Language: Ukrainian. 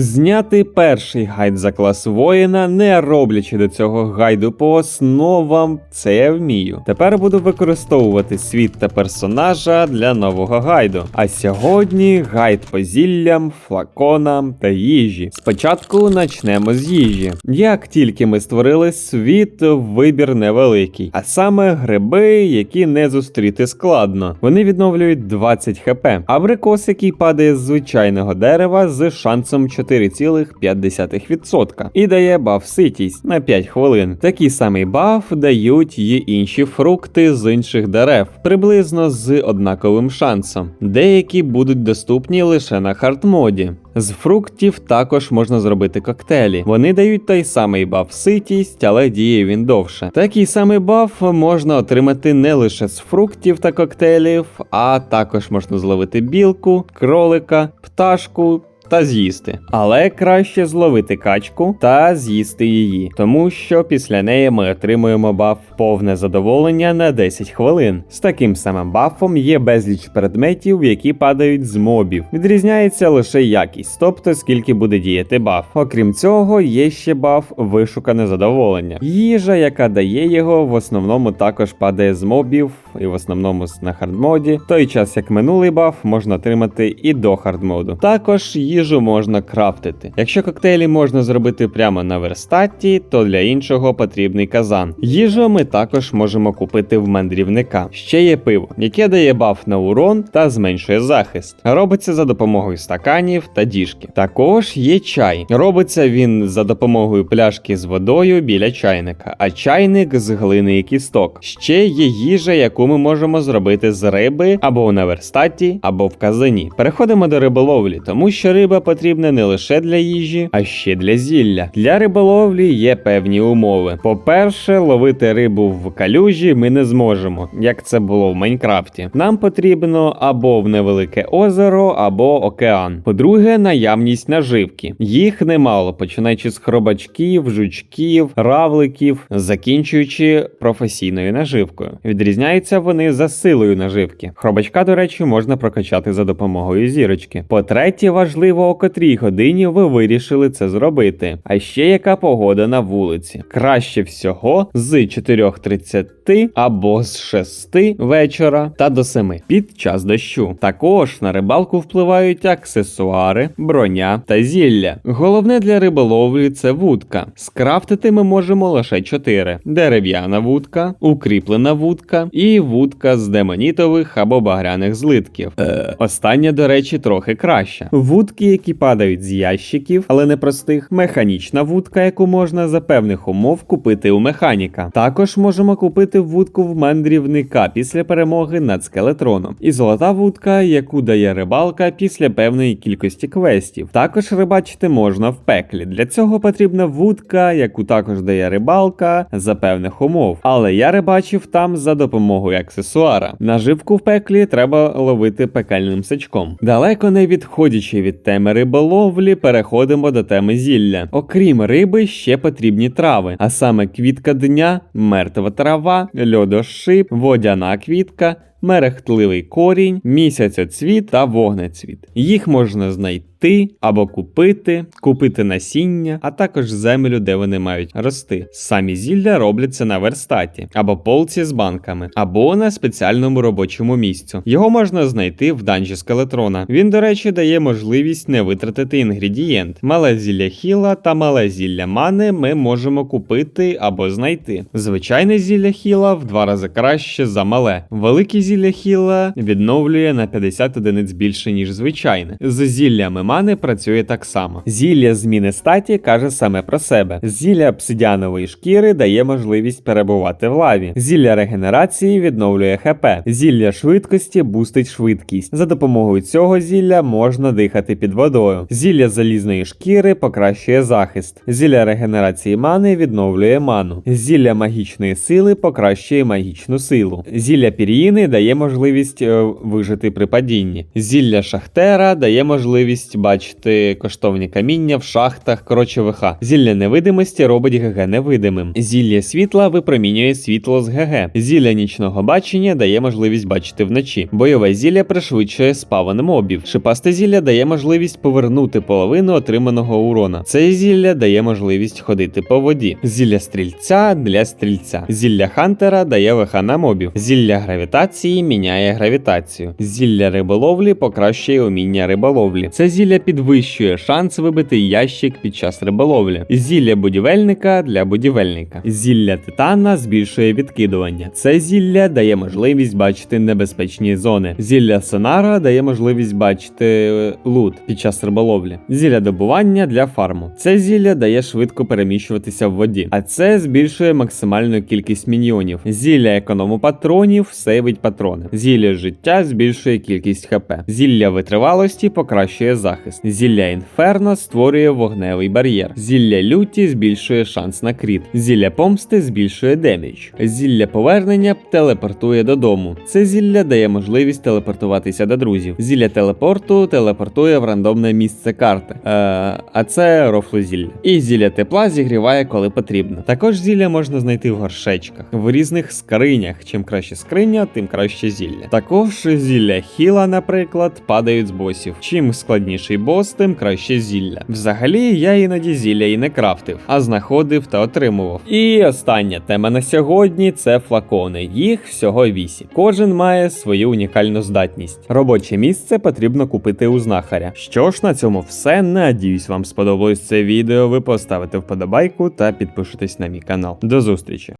Зняти перший гайд за клас воїна, не роблячи до цього гайду по основам, це я вмію. Тепер буду використовувати світ та персонажа для нового гайду. А сьогодні гайд по зіллям, флаконам та їжі. Спочатку начнемо з їжі. Як тільки ми створили світ, вибір невеликий, а саме гриби, які не зустріти складно. Вони відновлюють 20 хп. Абрикос, який падає з звичайного дерева з шансом 4,5% і дає баф ситість на 5 хвилин. Такий самий баф дають і інші фрукти з інших дерев, приблизно з однаковим шансом. Деякі будуть доступні лише на хардмоді. З фруктів також можна зробити коктейлі. Вони дають той самий баф ситість, але діє він довше. Такий самий баф можна отримати не лише з фруктів та коктейлів, а також можна зловити білку, кролика, пташку. Та з'їсти, але краще зловити качку та з'їсти її, тому що після неї ми отримуємо баф повне задоволення на 10 хвилин. З таким самим бафом є безліч предметів, які падають з мобів. Відрізняється лише якість, тобто скільки буде діяти баф. Окрім цього, є ще баф вишукане задоволення. Їжа, яка дає його, в основному також падає з мобів, і в основному на хардмоді. Той час як минулий баф можна отримати і до хардмоду. Також їжу можна крафтити. Якщо коктейлі можна зробити прямо на верстаті, то для іншого потрібний казан. Їжу ми також можемо купити в мандрівника. Ще є пиво, яке дає баф на урон та зменшує захист. Робиться за допомогою стаканів та діжки. Також є чай. Робиться він за допомогою пляшки з водою біля чайника, а чайник з глини і кісток. Ще є їжа, яку ми можемо зробити з риби або на верстаті, або в казані. Переходимо до риболовлі, тому що риба потрібна не лише для їжі, а ще для зілля. Для риболовлі є певні умови. По-перше, ловити рибу в калюжі ми не зможемо, як це було в Майнкрафті. Нам потрібно або в невелике озеро, або океан. По-друге, наявність наживки. Їх немало, починаючи з хробачків, жучків, равликів, закінчуючи професійною наживкою. Відрізняються вони за силою наживки. Хробачка, до речі, можна прокачати за допомогою зірочки. По-третє, важливо, о котрій годині ви вирішили це зробити. А ще яка погода на вулиці. Краще всього з 4.30 або з 6 вечора та до 7 під час дощу. Також на рибалку впливають аксесуари, броня та зілля. Головне для риболовлі це вудка. Скрафтити ми можемо лише 4: дерев'яна вудка, укріплена вудка і вудка з демонітових або багряних злитків. Е. Остання, до речі, трохи краще. Вудки, які падають з ящиків, але не простих, механічна вудка, яку можна за певних умов купити у механіка. Також можемо купити вудку в мандрівника після перемоги над скелетроном. І золота вудка, яку дає рибалка після певної кількості квестів. Також рибачити можна в пеклі. Для цього потрібна вудка, яку також дає рибалка за певних умов. Але я рибачив там за допомогою аксесуара. Наживку в пеклі треба ловити пекельним сачком. Далеко не відходячи від теми риболовлі, переходимо до теми зілля. Окрім риби, ще потрібні трави, а саме квітка дня, мертва трава, льодошип, водяна квітка. Мерехтливий корінь, місяцьоцвіт та вогнецвіт. Їх можна знайти або купити, купити насіння, а також землю, де вони мають рости. Самі зілля робляться на верстаті або полці з банками, або на спеціальному робочому місцю. Його можна знайти в данжі скелетрона. Він, до речі, дає можливість не витратити інгредієнт. Мале зілля хіла та мале зілля мани ми можемо купити або знайти. Звичайне зілля хіла в два рази краще за мале. Велике зілля хіла відновлює на 50 одиниць більше, ніж звичайне. З зіллями мани працює так само. Зілля зміни статі каже саме про себе. Зілля обсидіанової шкіри дає можливість перебувати в лаві. Зілля регенерації відновлює ХП. Зілля швидкості бустить швидкість. За допомогою цього зілля можна дихати під водою. Зілля залізної шкіри покращує захист. Зілля регенерації мани відновлює ману. Зілля магічної сили покращує магічну силу. Зілля пір'їни дає дає можливість е, вижити при падінні. Зілля Шахтера дає можливість бачити коштовні каміння в шахтах, коротше ВХ. Зілля невидимості робить ГГ невидимим. Зілля світла випромінює світло з ГГ. Зілля нічного бачення дає можливість бачити вночі. Бойове зілля пришвидшує спаван мобів. Шипасте зілля дає можливість повернути половину отриманого урона. Це зілля дає можливість ходити по воді. Зілля стрільця для стрільця. Зілля хантера дає ВХ на мобів. Зілля гравітації міняє гравітацію. Зілля риболовлі покращує уміння риболовлі. Це зілля підвищує шанс вибити ящик під час риболовлі. Зілля будівельника для будівельника. Зілля титана збільшує відкидування. Це зілля дає можливість бачити небезпечні зони. Зілля сонара дає можливість бачити е, лут під час риболовлі. Зілля добування для фарму. Це зілля дає швидко переміщуватися в воді, а це збільшує максимальну кількість міньйонів. Зілля економу патронів сейвить патрони. Зілля життя збільшує кількість хп. Зілля витривалості покращує захист. Зілля інферно створює вогневий бар'єр. Зілля люті збільшує шанс на кріт. Зілля помсти збільшує демідж. Зілля повернення телепортує додому. Це зілля дає можливість телепортуватися до друзів. Зілля телепорту телепортує в рандомне місце карти. Е, а це рофлозілля. І зілля тепла зігріває, коли потрібно. Також зілля можна знайти в горшечках, в різних скринях. Чим краще скриня, тим краще зілля. Також зілля хіла, наприклад, падають з босів. Чим складніший бос, тим краще зілля. Взагалі, я іноді зілля і не крафтив, а знаходив та отримував. І остання тема на сьогодні це флакони. Їх всього 8. Кожен має свою унікальну здатність. Робоче місце потрібно купити у знахаря. Що ж, на цьому все. Надіюсь, вам сподобалось це відео. Ви поставите вподобайку та підпишитесь на мій канал. До зустрічі!